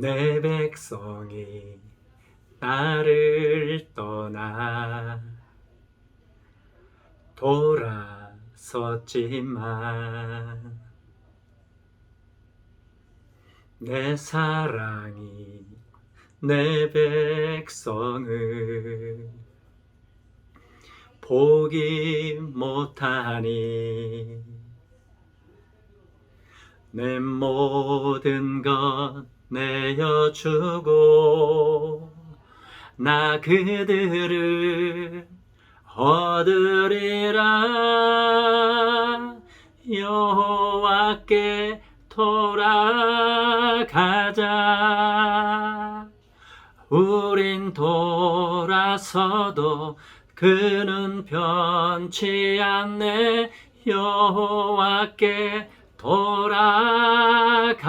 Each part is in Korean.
내 백성이 나를 떠나 돌아섰지만 내 사랑이 내 백성을 보기 못하니 내 모든 것 내어주고 나 그들을 얻으리라. 여호와께 돌아가자. 우린 돌아서도 그는 변치 않네. 여호와께 돌아가자.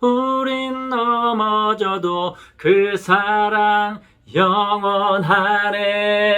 우린 넘어져도 그 사랑 영원하네